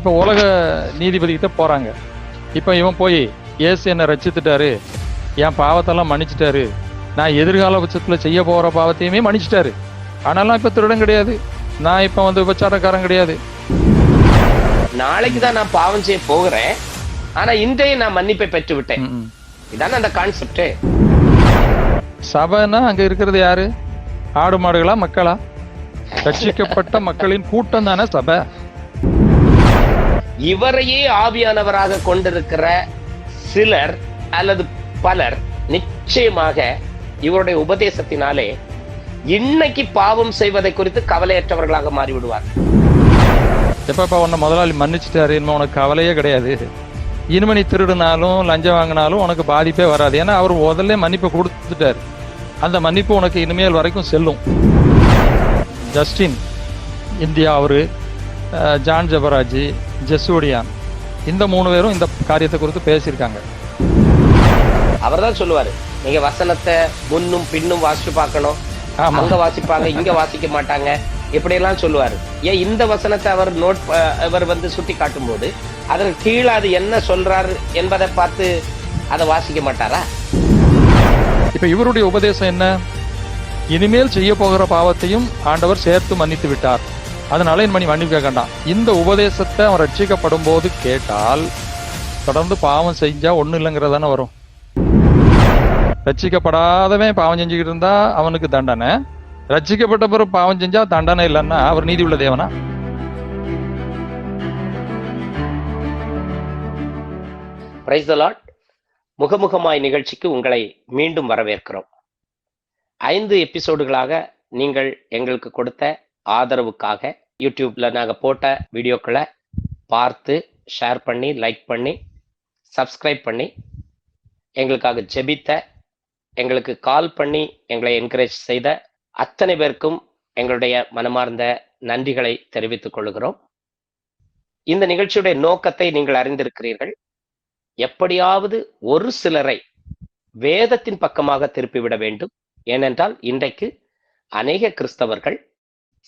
இப்போ உலக நீதிபதி கிட்ட போறாங்க. இப்போ இவன் போய் இயேசு என்னை ரச்சித்துட்டாரு என் பாவத்தெல்லாம் மன்னிச்சிட்டாரு. நான் எதிர்கால பட்சத்தில் செய்ய போற பாவத்தையுமே மன்னிச்சிட்டாரு. ஆனாலும் இப்போ திருடன் கிடையாது. நான் இப்போ வந்து விபச்சாரக்காரன் கிடையாது. நாளைக்கு தான் நான் பாவம் செய்ய போகிறேன். ஆனா இன்றைய நான் மன்னிப்பை பெற்று விட்டேன். இதானே அந்த கான்செப்ட் சபைன்னா அங்க இருக்கிறது யாரு? ஆடு மாடுகளா மக்களா? ரட்சிக்கப்பட்ட மக்களின் கூட்டம் தானே சபை. இவரையே ஆவியானவராக கொண்டிருக்கிற சிலர் அல்லது பலர் நிச்சயமாக இவருடைய உபதேசத்தினாலே இன்னைக்கு பாவம் செய்வதை குறித்து கவலையற்றவர்களாக மாறிவிடுவார் எப்பப்பா உன்னை முதலாளி மன்னிச்சிட்டாரு இனிமே உனக்கு கவலையே கிடையாது. இனிமே நீ திருடினாலும் லஞ்சம் வாங்கினாலும் உனக்கு பாதிப்பே வராது. ஏன்னா அவர் முதல்ல மன்னிப்பு கொடுத்துட்டாரு. அந்த மன்னிப்பு உனக்கு இனிமேல் வரைக்கும் செல்லும். ஜஸ்டின் இந்தியா அவர் ஜான் ஜபராஜி ஜெசூடியான் இந்த மூணு பேரும் இந்த காரியத்தை குறித்து பேசியிருக்காங்க. அவர்தான் சொல்லுவாரு நீங்க வசனத்தை முன்னும் பின்னும் வாசிச்சு பார்க்கணும். அங்க வாசிப்பாங்க இங்க வாசிக்க மாட்டாங்க. இப்படி எல்லாம் சொல்லுவாரு. ஏன் இந்த வசனத்தை அவர் நோட் அவர் வந்து சுட்டி காட்டும் போது அதற்கு கீழே அது என்ன சொல்றாரு என்பதை பார்த்து அதை வாசிக்க மாட்டாரா? இப்ப இவருடைய உபதேசம் என்ன? இனிமேல் செய்ய போகிற பாவத்தையும் ஆண்டவர் சேர்த்து மன்னித்து விட்டார். அதனால இனிமே நீ மன்னிப்பு கேட்க இந்த உபதேசத்தை அவன் ரட்சிக்கப்படும் போது கேட்டால் தொடர்ந்து பாவம் செஞ்சா ஒண்ணு இல்லைங்கிறதானே வரும். ரட்சிக்கப்படாதவன் பாவம் செஞ்சுக்கிட்டு இருந்தா அவனுக்கு தண்டனை. ரட்சிக்கப்பட்ட பிறகு பாவம் செஞ்சா தண்டனை இல்லைன்னா அவர் நீதி உள்ள தேவனா? பிரைஸ் லாட் முகமுகமாய் நிகழ்ச்சிக்கு உங்களை மீண்டும் வரவேற்கிறோம். ஐந்து எபிசோடுகளாக நீங்கள் எங்களுக்கு கொடுத்த ஆதரவுக்காக யூடியூப்ல நாங்கள் போட்ட வீடியோக்களை பார்த்து ஷேர் பண்ணி லைக் பண்ணி சப்ஸ்கிரைப் பண்ணி எங்களுக்காக ஜெபித்த எங்களுக்கு கால் பண்ணி எங்களை என்கரேஜ் செய்த அத்தனை பேருக்கும் எங்களுடைய மனமார்ந்த நன்றிகளை தெரிவித்துக் கொள்கிறோம். இந்த நிகழ்ச்சியுடைய நோக்கத்தை நீங்கள் அறிந்திருக்கிறீர்கள். எப்படியாவது ஒரு சிலரை வேதத்தின் பக்கமாக திருப்பிவிட வேண்டும். ஏனென்றால் இன்றைக்கு அநேக கிறிஸ்தவர்கள்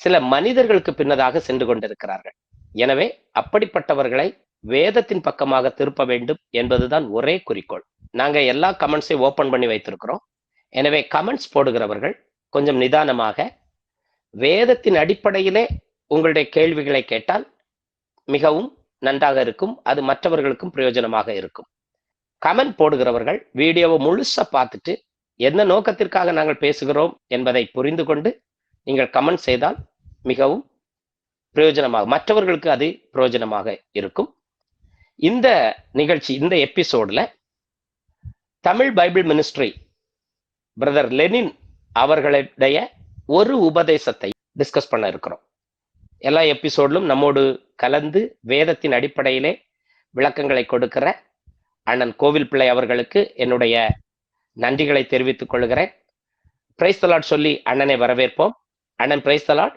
சில மனிதர்களுக்கு பின்னதாக சென்று கொண்டிருக்கிறார்கள். எனவே அப்படிப்பட்டவர்களை வேதத்தின் பக்கமாக திருப்ப வேண்டும் என்பதுதான் ஒரே குறிக்கோள். நாங்க எல்லா கமெண்ட்ஸையும் ஓபன் பண்ணி வைத்திருக்கிறோம். எனவே கமெண்ட்ஸ் போடுகிறவர்கள் கொஞ்சம் நிதானமாக வேதத்தின் அடிப்படையிலே உங்களுடைய கேள்விகளை கேட்டால் மிகவும் நன்றாக இருக்கும் அது மற்றவர்களுக்கும் பிரயோஜனமாக இருக்கும். கமெண்ட் போடுகிறவர்கள் வீடியோவை முழுசா பார்த்துட்டு என்ன நோக்கத்திற்காக நாங்கள் பேசுகிறோம் என்பதை புரிந்து கொண்டு நீங்கள் கமெண்ட் செய்தால் மிகவும் பிரயோஜனமாக மற்றவர்களுக்கு அது பிரயோஜனமாக இருக்கும். இந்த நிகழ்ச்சி இந்த எபிசோடில் Tamil Bible ministry brother Lenin அவர்களுடைய ஒரு உபதேசத்தை டிஸ்கஸ் பண்ண இருக்கிறோம். எல்லா எபிசோட்லும் நம்மோடு கலந்து வேதத்தின் அடிப்படையிலே விளக்கங்களை கொடுக்கிற அண்ணன் கோவில் பிள்ளை அவர்களுக்கு என்னுடைய நன்றிகளை தெரிவித்துக் கொள்கிறேன். பிரைஸ் தலாட் சொல்லி அண்ணனை வரவேற்போம். அண்ணன் பிரைஸ் தலாட்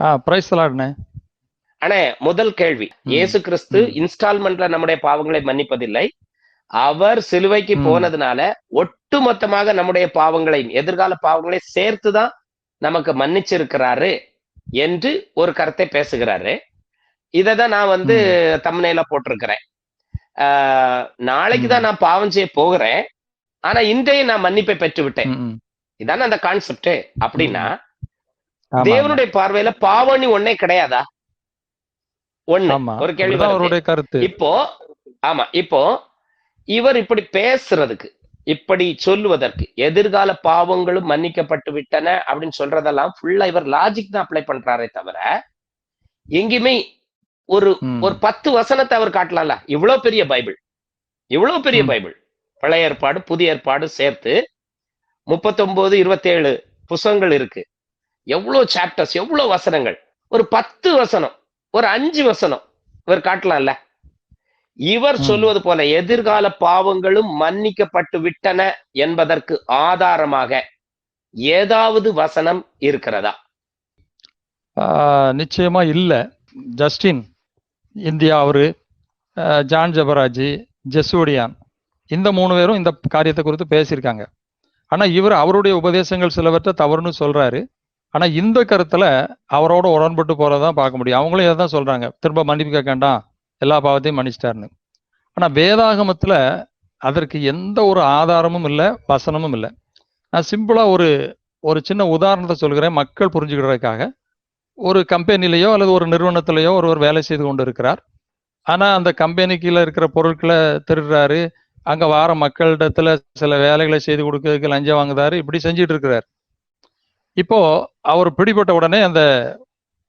ஆ பிரைஸ் தலாட்னே அண்ணே. முதல் கேள்வி. இயேசு கிறிஸ்து. இன்ஸ்டால்மெண்ட்ல நம்முடைய பாவங்களை மன்னிப்பதில்லை. அவர் சிலுவைக்கு. போனதுனால ஒட்டுமொத்தமாக நம்முடைய பாவங்களையும் எதிர்கால பாவங்களை சேர்த்துதான் நமக்கு மன்னிச்சிருக்கிறாரு என்று ஒரு கருத்தை பேசுகிறாரு. இததான் நான் வந்து தம்னையில போட்டிருக்கிறேன். நாளைக்கு தான் நான் பாவம் செய்ய போகிறேன். ஆனா இன்றைய நான் மன்னிப்பை பெற்று விட்டேன். இதானே அந்த கான்செப்ட் அப்படின்னா தேவனுடைய பார்வையில பாவம் நீ ஒன்னே கிடையாதா? ஒண்ணு. ஒரு கேள்வி. அவருடைய கருத்து. இப்போ ஆமா இப்போ இவர் இப்படி பேசுறதுக்கு இப்படி சொல்லுவதற்கு எதிர்கால பாவங்களும் மன்னிக்கப்பட்டு விட்டன அப்படின்னு சொல்றதெல்லாம் ஃபுல்லா இவர் லாஜிக் தான் அப்ளை பண்றாரே தவிர எங்கேயுமே ஒரு. ஒரு பத்து வசனத்தை அவர் காட்டலாம்ல. இவ்வளவு பெரிய பைபிள். இவ்வளவு பெரிய. பைபிள். பழைய ஏற்பாடு புதிய ஏற்பாடு சேர்த்து முப்பத்தொன்பது இருபத்தேழு புஸ்தகங்கள் இருக்கு. எவ்வளவு சாப்டர்ஸ் எவ்வளவு வசனங்கள்? ஒரு பத்து வசனம் ஒரு அஞ்சு வசனம் இவர் காட்டலாம்ல? இவர். சொல்லுவது போல எதிர்கால பாவங்களும் மன்னிக்கப்பட்டு விட்டன என்பதற்கு ஆதாரமாக ஏதாவது வசனம் இருக்கிறதா? நிச்சயமா இல்ல. ஜஸ்டின் இந்தியா அவரு ஜான் ஜபராஜி ஜெசூடியான் இந்த மூணு பேரும் இந்த காரியத்தை குறித்து பேசியிருக்காங்க. ஆனா இவர் அவருடைய உபதேசங்கள் சிலவற்றை தவறுன்னு சொல்றாரு. ஆனா இந்த கருத்துல அவரோட உடன்பட்டு போறதான் பார்க்க முடியும். அவங்களும் இதை தான் சொல்றாங்க. திரும்ப மன்னிப்பு கேட்க வேண்டாம். எல்லா பாவத்தையும் மன்னிச்சிட்டாருன்னு. ஆனா வேதாகமத்துல அதற்கு எந்த ஒரு ஆதாரமும் இல்லை வசனமும் இல்லை. நான் சிம்பிளா ஒரு ஒரு சின்ன உதாரணத்தை சொல்கிறேன் மக்கள் புரிஞ்சுக்கிறதுக்காக. ஒரு கம்பெனிலேயோ அல்லது ஒரு நிறுவனத்திலேயோ ஒருவர் வேலை செய்து கொண்டு இருக்கிறார் ஆனால் அந்த கம்பெனிக்குள்ள இருக்கிற பொருட்களை திருடுறாரு. அங்கே வார மக்களிடத்துல சில வேலைகளை செய்து கொடுக்கறதுக்கு லஞ்சம் வாங்குதாரு. இப்படி செஞ்சுட்டு இருக்கிறார். இப்போ அவர் பிடிபட்ட உடனே அந்த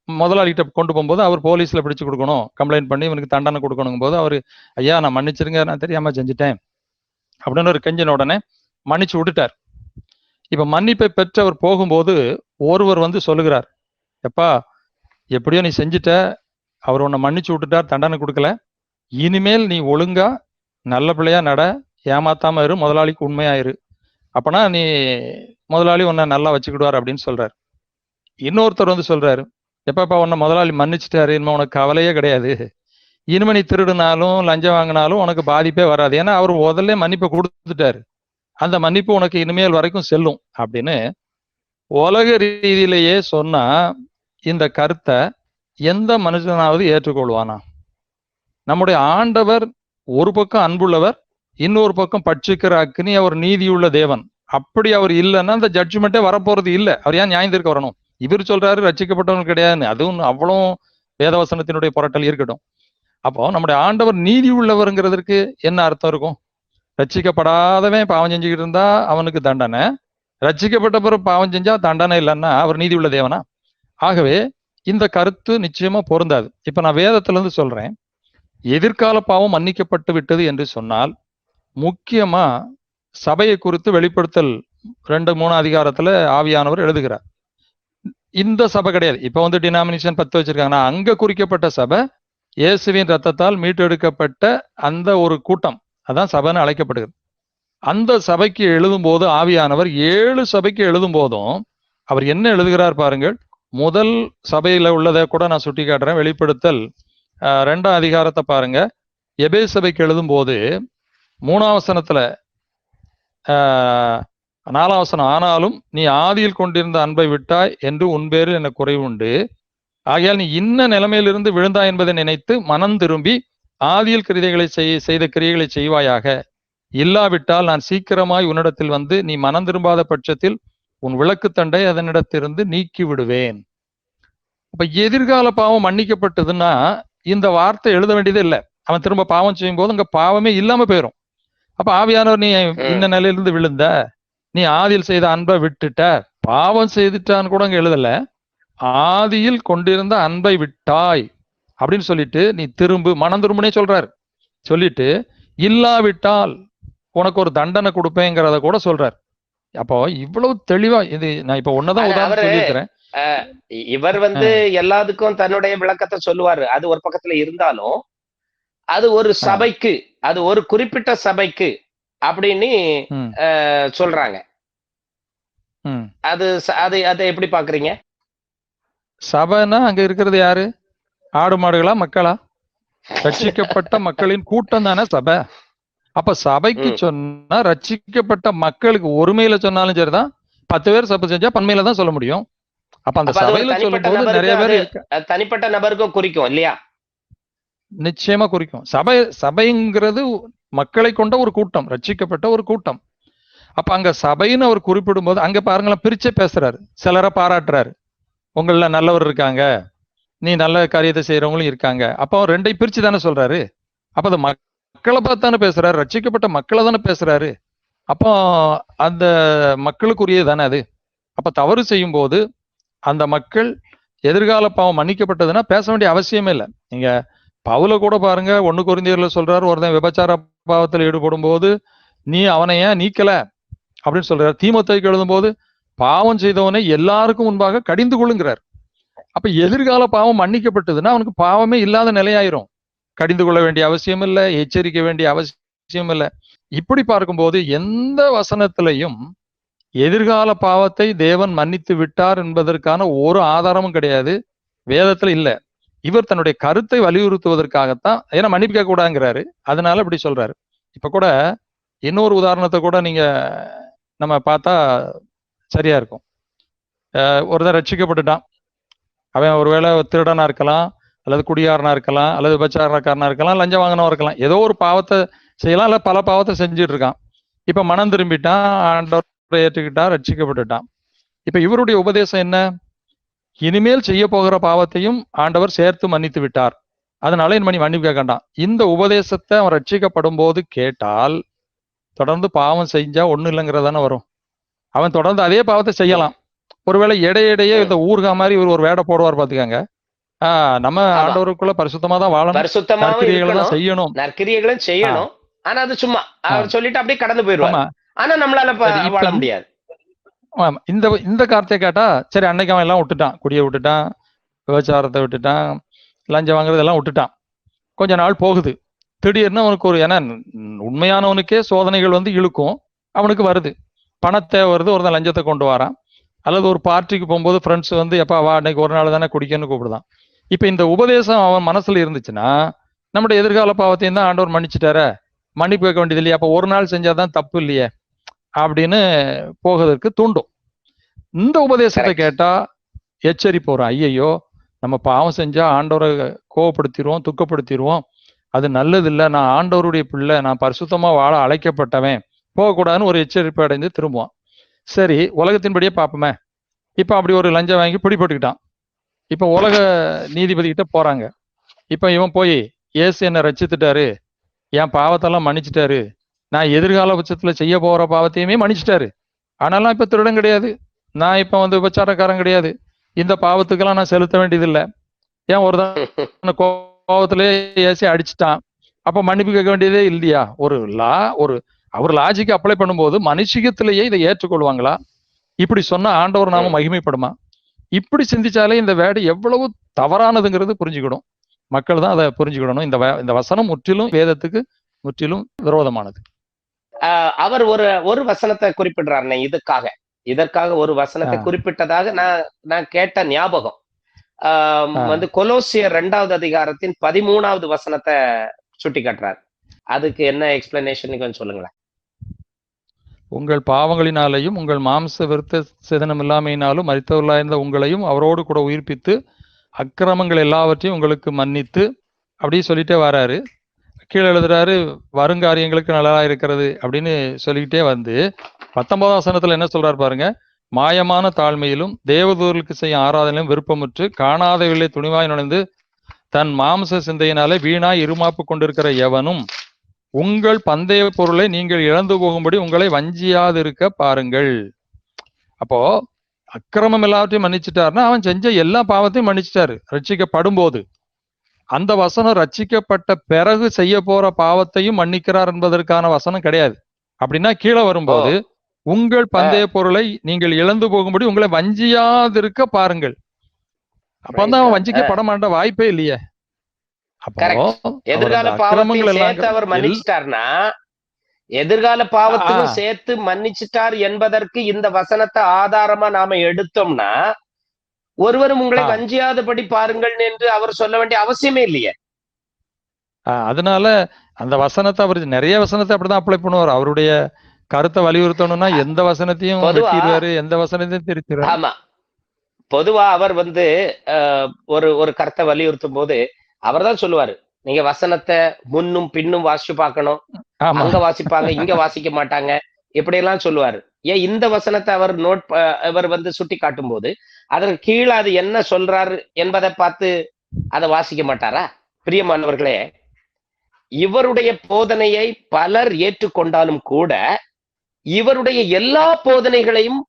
முதலாளிகிட்ட கொண்டு போகும்போது அவர் போலீஸ்ல பிடிச்சு கொடுக்கணும் கம்ப்ளைண்ட் பண்ணி இவனுக்கு தண்டனை கொடுக்கணும் போது அவர் ஐயா நான் மன்னிச்சிருங்க நான் தெரியாம செஞ்சுட்டேன். அப்படின்னு ஒரு கெஞ்சின உடனே மன்னிச்சு விட்டுட்டார். இப்ப மன்னிப்பை பெற்றவர் போகும்போது ஒருவர் வந்து சொல்லுகிறார் எப்பா எப்படியோ நீ செஞ்சுட்ட அவர் உன்னை மன்னிச்சு விட்டுட்டார் தண்டனை கொடுக்கல. இனிமேல் நீ ஒழுங்கா நல்ல பிள்ளையா நட ஏமாத்தாம இரு முதலாளிக்கு உண்மையாயிரு அப்பனா நீ முதலாளி உன்னை நல்லா வச்சுக்கிடுவார் அப்படின்னு சொல்றாரு. இன்னொருத்தர் வந்து சொல்றாரு எப்பப்பா உன்னை முதலாளி மன்னிச்சிட்டாரு இனிமே உனக்கு கவலையே கிடையாது. இனிமே நீ திருடுனாலும் லஞ்சம் வாங்கினாலும் உனக்கு பாதிப்பே வராது. ஏன்னா அவர் முதல்ல மன்னிப்பை கொடுத்துட்டாரு. அந்த மன்னிப்பு உனக்கு இனிமேல் வரைக்கும் செல்லும் அப்படின்னு உலக ரீதியிலேயே சொன்னா இந்த கருத்தை எந்த மனுஷனாவது ஏற்றுக்கொள்வானா? நம்முடைய ஆண்டவர் ஒரு பக்கம் அன்புள்ளவர் இன்னொரு பக்கம் பட்சிக்கிற அக்னி அவர் நீதியுள்ள தேவன். அப்படி அவர் இல்லைன்னா அந்த ஜட்ஜ்மெண்ட்டே வரப்போறது இல்லை. அவர் ஏன் நியாயம் தீர்க்க வரணும்? இவர் சொல்றாரு ரட்சிக்கப்பட்டவங்க கிடையாதுன்னு அதுவும் அவ்வளோ வேதவசனத்தினுடைய புரட்டல் இருக்கட்டும். அப்போ நம்முடைய ஆண்டவர் நீதி உள்ளவருங்கிறதுக்கு என்ன அர்த்தம் இருக்கும்? ரச்சிக்கப்படாதவன் பாவம் செஞ்சுக்கிட்டு இருந்தா அவனுக்கு தண்டனை. ரச்சிக்கப்பட்ட பிறகு பாவம் செஞ்சா தண்டனை இல்லைன்னா அவர் நீதி உள்ள தேவனா? ஆகவே இந்த கருத்து நிச்சயமா பொருந்தாது. இப்ப நான் வேதத்துல இருந்து சொல்றேன். எதிர்கால பாவம் மன்னிக்கப்பட்டு விட்டது என்று சொன்னால் முக்கியமா சபையை குறித்து வெளிப்படுத்தல் ரெண்டு மூணு அதிகாரத்துல ஆவியானவர் எழுதுகிறார். இந்த சபை கிடையாது. இப்ப வந்து டினாமினேஷன் பத்து வச்சிருக்காங்கன்னா அங்க குறிக்கப்பட்ட சபை இயேசுவின் ரத்தத்தால் மீட்டெடுக்கப்பட்ட அந்த ஒரு கூட்டம் அதான் சபைன்னு அழைக்கப்படுகிறது. அந்த சபைக்கு எழுதும் போது ஆவியானவர் ஏழு சபைக்கு எழுதும் போதும் அவர் என்ன எழுதுகிறார் பாருங்கள் முதல் சபையில உள்ளதை கூட நான் சுட்டி காட்டுறேன் வெளிப்படுத்தல் ரெண்டாம் அதிகாரத்தை பாருங்க. எபே சபைக்கு எழுதும் போது மூணாவசனத்துல நாலாம் வசனம் ஆனாலும் நீ ஆதியில் கொண்டிருந்த அன்பை விட்டாய் என்று உன் பேரில் எனக்கு குறைவு உண்டு. ஆகையால் நீ இன்ன நிலைமையிலிருந்து விழுந்தாய் என்பதை நினைத்து மனம் திரும்பி ஆதியில் கிரியைகளை செய் செய்த கிரியைகளை செய்வாயாக. இல்லாவிட்டால் நான் சீக்கிரமாய் உன்னிடத்தில் வந்து நீ மனம் திரும்பாத பட்சத்தில் உன் விளக்குத்தண்டை அதனிடத்திலிருந்து நீக்கி விடுவேன். இப்ப எதிர்கால பாவம் மன்னிக்கப்பட்டதுன்னா இந்த வார்த்தை எழுத வேண்டியதே இல்லை. அவன் திரும்ப பாவம் செய்யும் போது அங்க பாவமே இல்லாம போயிடும் அப்ப ஆவியானவர் நீ இந்த நிலையிலிருந்து விழுந்த நீ ஆதியில் செய்த அன்பை விட்டுட்ட. பாவம் செய்துட்டான்னு கூட அங்க எழுதல. ஆதியில் கொண்டிருந்த அன்பை விட்டாய் அப்படின்னு சொல்லிட்டு நீ திரும்பு மனம் திரும்புனே சொல்றாரு. சொல்லிட்டு இல்லாவிட்டால் உனக்கு ஒரு தண்டனை கொடுப்பேங்கிறத கூட சொல்றாரு. அப்போ இவ்வளவு தெளிவா இது நான் இப்ப ஒன்னதான் உதாரணம் சொல்லியிருக்கிறேன். இவர் வந்து எல்லாத்துக்கும் தன்னுடைய விளக்கத்தை சொல்லுவாரு. அது ஒரு பக்கத்துல இருந்தாலும் அது ஒரு சபைக்கு அது ஒரு குறிப்பிட்ட சபைக்கு அப்படின்னு சொல்றாங்க. அது அது அதை எப்படி பாக்குறீங்க? சபைன்னா அங்க இருக்கிறது யாரு? ஆடு மாடுகளா மக்களா? ரட்சிக்கப்பட்ட மக்களின் கூட்டம் தானே சபை. அப்ப சபைக்கு. சொன்னா ரட்சிக்கப்பட்ட மக்களுக்கு ஒருமையில சொன்னாலும் சரிதான். பத்து பேர் சபை செஞ்சா பன்மையில தான் சொல்ல முடியும். அப்ப அந்த சபையில சொல்லும் போது நிறைய பேர் தனிப்பட்ட நபருக்கும் குறிக்கும் இல்லையா? நிச்சயமா குறிக்கும். சபை சபைங்கிறது மக்களை கொண்ட ஒரு கூட்டம் ரட்சிக்கப்பட்ட ஒரு கூட்டம். அப்ப அங்க சபைன்னு அவர் குறிப்பிடும் போது அங்க பாருங்களேன் பிரிச்சே பேசுறாரு. சிலரை பாராட்டுறாரு. உங்கள நல்லவர் இருக்காங்க. நீ நல்ல காரியத்தை செய்யறவங்களும் இருக்காங்க. அப்போ ரெண்டை ரெண்டையும் பிரிச்சு தானே சொல்றாரு. அப்ப அது மக்களை பார்த்து தானே பேசுறாரு. ரட்சிக்கப்பட்ட மக்களை தானே பேசுறாரு. அப்போ அந்த மக்களுக்குரியது தானே அது. அப்ப தவறு செய்யும் போது அந்த மக்கள் எதிர்கால பாவம் மன்னிக்கப்பட்டதுன்னா பேச வேண்டிய அவசியமே இல்லை. நீங்க பவுல கூட பாருங்க ஒண்ணு குருந்தியர்ல சொல்றாரு ஒருத்தன் விபச்சார பாவத்தில் ஈடுபடும் போது நீ அவனை ஏன் நீக்கல? அப்படின்னு சொல்றாரு. தீமத்தைக்கு எழுதும் போது பாவம் செய்தவனை எல்லாருக்கும் முன்பாக கடிந்து கொள்ளுங்கிறார். அப்ப எதிர்கால பாவம் மன்னிக்கப்பட்டதுன்னா அவனுக்கு பாவமே இல்லாத நிலையாயிரும். கடிந்து கொள்ள வேண்டிய அவசியம் இல்லை எச்சரிக்க வேண்டிய அவசியம் இல்லை. இப்படி பார்க்கும்போது எந்த வசனத்திலையும் எதிர்கால பாவத்தை தேவன் மன்னித்து விட்டார் என்பதற்கான ஒரு ஆதாரமும் கிடையாது. வேதத்துல இல்லை. இவர் தன்னுடைய கருத்தை வலியுறுத்துவதற்காகத்தான் ஏன்னா மன்னிப்பு கேட்க கூடாதுங்கிறாரு அதனால இப்படி சொல்றாரு. இப்ப கூட இன்னொரு உதாரணத்தை கூட நீங்க நம்ம பார்த்தா சரியா இருக்கும். ஒருத்தர் ரட்சிக்கப்பட்டுட்டான். அவன் ஒருவேளை திருடனா இருக்கலாம் அல்லது குடியாரனா இருக்கலாம் அல்லது விபச்சாரக்காரனா இருக்கலாம் லஞ்சம் வாங்கினவா இருக்கலாம். ஏதோ ஒரு பாவத்தை செய்யலாம் இல்ல பல பாவத்தை செஞ்சுட்டு இருக்கான். இப்ப மனம் திரும்பிட்டான் ஆண்டவரை ஏற்றுக்கிட்டான் ரட்சிக்கப்பட்டுட்டான். இப்ப இவருடைய உபதேசம் என்ன? இனிமேல் செய்ய போகிற பாவத்தையும் ஆண்டவர் சேர்த்து மன்னித்து விட்டார். அதனால இனிமே நீ மன்னிப்பு கேட்கண்டாம் இந்த உபதேசத்தை அவன் ரட்சிக்கப்படும் போது கேட்டால் தொடர்ந்து பாவம் செஞ்சா ஒண்ணு இல்லைங்கிறதானே வரும். அவன் தொடர்ந்து அதே பாவத்தை செய்யலாம். ஒருவேளை இடையிடையே இந்த ஊர்கா மாதிரி இவர் ஒரு வேடை போடுவார் பாத்துக்கங்க ஆஹ் நம்ம. ஆண்டவருக்குள்ள பரிசுத்தமா தான் வாழணும். நற்கிரியைகளை தான் செய்யணும். நற்கிரியைகளும் செய்யணும். ஆனா அது சும்மா. அவர் சொல்லிட்டு அப்படியே கடந்து போயிருவார் ஆமா. ஆனா நம்மளால வாழ முடியாது. இந்த இந்த கார்த்தையை கேட்டா சரி அன்னைக்கு அவன் எல்லாம் விட்டுட்டான். குடியை விட்டுட்டான் விபச்சாரத்தை விட்டுட்டான் லஞ்சம் வாங்குறதெல்லாம் விட்டுட்டான். கொஞ்ச நாள் போகுது. திடீர்னு அவனுக்கு ஒரு ஏன்னா உண்மையானவனுக்கே சோதனைகள் வந்து இழுக்கும். அவனுக்கு வருது. பணத்தை வருது ஒருத்தன் லஞ்சத்தை கொண்டு வரான். அல்லது ஒரு பார்ட்டிக்கு போகும்போது ஃப்ரெண்ட்ஸ் வந்து எப்பா வா அன்னைக்கு ஒரு நாள் தானே குடிக்கன்னு கூப்பிடுதான். இப்போ இந்த உபதேசம் அவன் மனசுல இருந்துச்சுன்னா நம்முடைய எதிர்கால பாவத்தையும் தான் ஆண்டவர் மன்னிச்சுட்டார. மன்னிப்பு வைக்க வேண்டியது இல்லையா அப்போ ஒரு நாள் செஞ்சாதான் தப்பு இல்லையே. அப்படின்னு போவதற்கு தூண்டும். இந்த உபதேசத்தை. கேட்டா எச்சரிப்பு வரும் ஐயையோ நம்ம பாவம் செஞ்சா ஆண்டவரை கோவப்படுத்திடுவோம் துக்கப்படுத்திடுவோம் அது நல்லது இல்ல நான் ஆண்டவருடைய பிள்ளை. நான் பரிசுத்தமா வாழ அழைக்கப்பட்டவன். போகக்கூடாதுன்னு ஒரு எச்சரிப்பு அடைந்து திரும்புவான். சரி உலகத்தின்படியே பார்ப்போமே. இப்ப அப்படி ஒரு லஞ்சம் வாங்கி பிடிபட்டுக்கிட்டான். இப்ப உலக நீதிபதி கிட்ட போறாங்க. இப்ப இவன் போய் இயேசு என்னை ரச்சித்துட்டாரு என் பாவத்தெல்லாம் மன்னிச்சிட்டாரு. நான் எதிர்கால பட்சத்துல செய்ய போற பாவத்தையுமே மன்னிச்சிட்டாரு. ஆனாலும் இப்ப திருடன் கிடையாது. நான் இப்ப வந்து விபச்சாரக்காரன் கிடையாது. இந்த பாவத்துக்கெல்லாம் நான் செலுத்த வேண்டியதில்லை. ஏன் ஒரு கோபத்திலே ஏசி அடிச்சிட்டான். அப்ப மன்னிப்பு கேட்க வேண்டியதே இல்லையா? ஒரு லா ஒரு அவர் லாஜிக்கு அப்ளை பண்ணும்போது மனுஷிகத்திலேயே இதை ஏற்றுக்கொள்வாங்களா? இப்படி சொன்னா ஆண்டவர் நாம மகிமைப்படுமா? இப்படி சிந்திச்சாலே இந்த வேடு எவ்வளவு தவறானதுங்கிறது புரிஞ்சுக்கிடும். மக்கள் தான் அதை புரிஞ்சுக்கிடணும். இந்த இந்த வசனம் முற்றிலும் வேதத்துக்கு முற்றிலும் விரோதமானது. அவர் ஒரு ஒரு வசனத்தை குறிப்பிடுறாருண்ணே இதுக்காக. இதற்காக ஒரு வசனத்தை. குறிப்பிட்டதாக நான் நான் கேட்ட ஞாபகம். வந்து கொலோசியர் இரண்டாவது அதிகாரத்தின் பதிமூணாவது வசனத்தை சுட்டி காட்டுறாரு அதுக்கு என்ன எக்ஸ்பிளனேஷன் கொஞ்சம் சொல்லுங்களேன். உங்கள் பாவங்களினாலேயும் உங்கள் மாம்ச விருத்த சிதனம் இல்லாமையினாலும் மரித்தவர்களாயிருந்த உங்களையும் அவரோடு கூட உயிர்ப்பித்து அக்கிரமங்கள் எல்லாவற்றையும் உங்களுக்கு மன்னித்து அப்படி சொல்லிட்டே வராரு. கீழே எழுதுறாரு வருங்காரியங்களுக்கு நல்லதா இருக்கிறது அப்படின்னு சொல்லிக்கிட்டே வந்து பத்தொன்பதாம் வசனத்துல என்ன சொல்றாரு பாருங்க மாயமான தாழ்மையிலும் தேவதூர்களுக்கு செய்யும் ஆராதனையும் விருப்பமுற்று காணாதவில்லை துணிவாய் நுழைந்து தன் மாம்ச சிந்தையினாலே வீணாய் இருமாப்பு கொண்டிருக்கிற எவனும் உங்கள் பந்தய பொருளை நீங்கள் இழந்து போகும்படி உங்களை வஞ்சியாதிருக்க பாருங்கள். அப்போ அக்கிரமம் எல்லாவற்றையும் மன்னிச்சிட்டாருன்னா அவன் செஞ்ச எல்லா பாவத்தையும் மன்னிச்சிட்டாரு. ரட்சிக்கப்படும் போது அந்த வசனம் ரட்சிக்கப்பட்ட பிறகு செய்ய போற பாவத்தையும் மன்னிக்கிறார் என்பதற்கான வசனம் கிடையாது. அப்படின்னா கீழே வரும்போது உங்கள் பந்தய பொருளை நீங்கள் இழந்து போகும்படி உங்களை வஞ்சியாதிருக்க பாருங்கள். அப்பதான் அவன் வஞ்சிக்கப்பட மாட்ட வாய்ப்பே இல்லையே. எதிர்கால எல்லாம் சேர்த்து அவர் மன்னிச்சிட்டார்னா எதிர்கால பாவத்துக்கும். சேர்த்து மன்னிச்சிட்டார் என்பதற்கு இந்த வசனத்தை ஆதாரமா நாம எடுத்தோம்னா ஒருவரும் உங்களை. வஞ்சியாதபடி பாருங்கள் என்று அவர் சொல்ல வேண்டிய அவசியமே இல்லையே. அதனால அந்த வசனத்தை அவர் நிறைய வசனத்தை அப்படிதான் அப்ளை பண்ணுவார். அவருடைய கருத்தை வலியுறுத்தணும்னா எந்த வசனத்தையும் வெட்டிடுவாரு எந்த வசனத்தையும் திருத்திடுவாரு. ஆமா. பொதுவா அவர் வந்து ஒரு ஒரு கருத்தை வலியுறுத்தும் போது அவர்தான் சொல்லுவாரு. நீங்க வசனத்தை முன்னும் பின்னும் வாசிச்சு பார்க்கணும். அங்க வாசிப்பாங்க இங்க வாசிக்க மாட்டாங்க. இப்படி எல்லாம் சொல்லுவாரு. ஏன் இந்த வசனத்தை அவர் நோட் அவர் வந்து சுட்டி காட்டும் போது அதற்கு கீழே அது என்ன சொல்றாரு என்பதை பார்த்து அதை வாசிக்க மாட்டாரா? பிரியமானவர்களே இவருடைய போதனையை பலர் ஏற்றுக்கொண்டாலும் கூட இவருடைய எல்லா போதனைகளையும்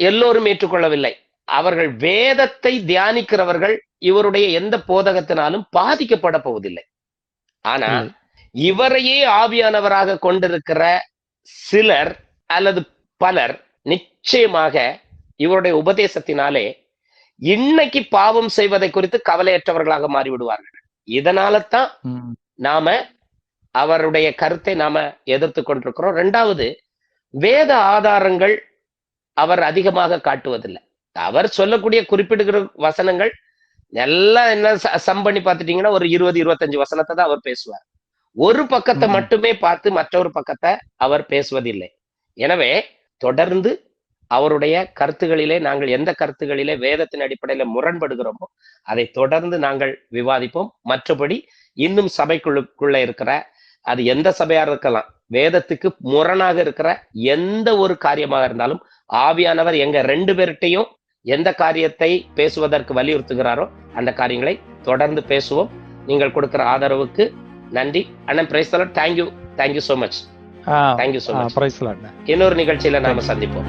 எல்லோரும் ஏற்றுக்கொள்ளவில்லை. அவர்கள் வேதத்தை தியானிக்கிறவர்கள் இவருடைய எந்த போதகத்தினாலும் பாதிக்கப்பட போவதில்லை. ஆனா இல்லை. இவரையே ஆவியானவராக கொண்டிருக்கிற சிலர் அல்லது பலர் நிச்சயமாக இவருடைய உபதேசத்தினாலே இன்னைக்கு பாவம் செய்வதை குறித்து கவலையற்றவர்களாக மாறிவிடுவார்கள். இதனால தான். நாம அவருடைய கருத்தை நாம எதிர்த்து கொண்டிருக்கிறோம். ரெண்டாவது வேத ஆதாரங்கள் அவர் அதிகமாக காட்டுவதில்லை. அவர் சொல்லக்கூடிய குறிப்பிடுகிற வசனங்கள் எல்லாம் என்ன சம் பண்ணி பார்த்துட்டீங்கன்னா ஒரு இருபது இருபத்தஞ்சு வசனத்தை தான் அவர் பேசுவார். ஒரு பக்கத்தை. மட்டுமே பார்த்து மற்றொரு பக்கத்தை அவர் பேசுவதில்லை. எனவே தொடர்ந்து அவருடைய கருத்துகளிலே நாங்கள் எந்த கருத்துகளிலே வேதத்தின் அடிப்படையில முரண்படுகிறோமோ அதை தொடர்ந்து நாங்கள் விவாதிப்போம். மற்றபடி இன்னும் சபைக்குள்ளுக்குள்ள இருக்கிற அது எந்த சபையா இருக்கலாம் வேதத்துக்கு முரணாக இருக்கிற எந்த ஒரு காரியமாக இருந்தாலும் ஆவியானவர் எங்க ரெண்டு பேர்கிட்டையும் எந்த காரியத்தை பேசுவதற்கு வலியுறுத்துகிறாரோ அந்த காரியங்களை தொடர்ந்து பேசுவோம். நீங்கள் கொடுக்கிற ஆதரவுக்கு நன்றி. அண்ணன் Price thank you thank you so much thank you so much இன்னொரு நிகழ்ச்சியில நாம சந்திப்போம்.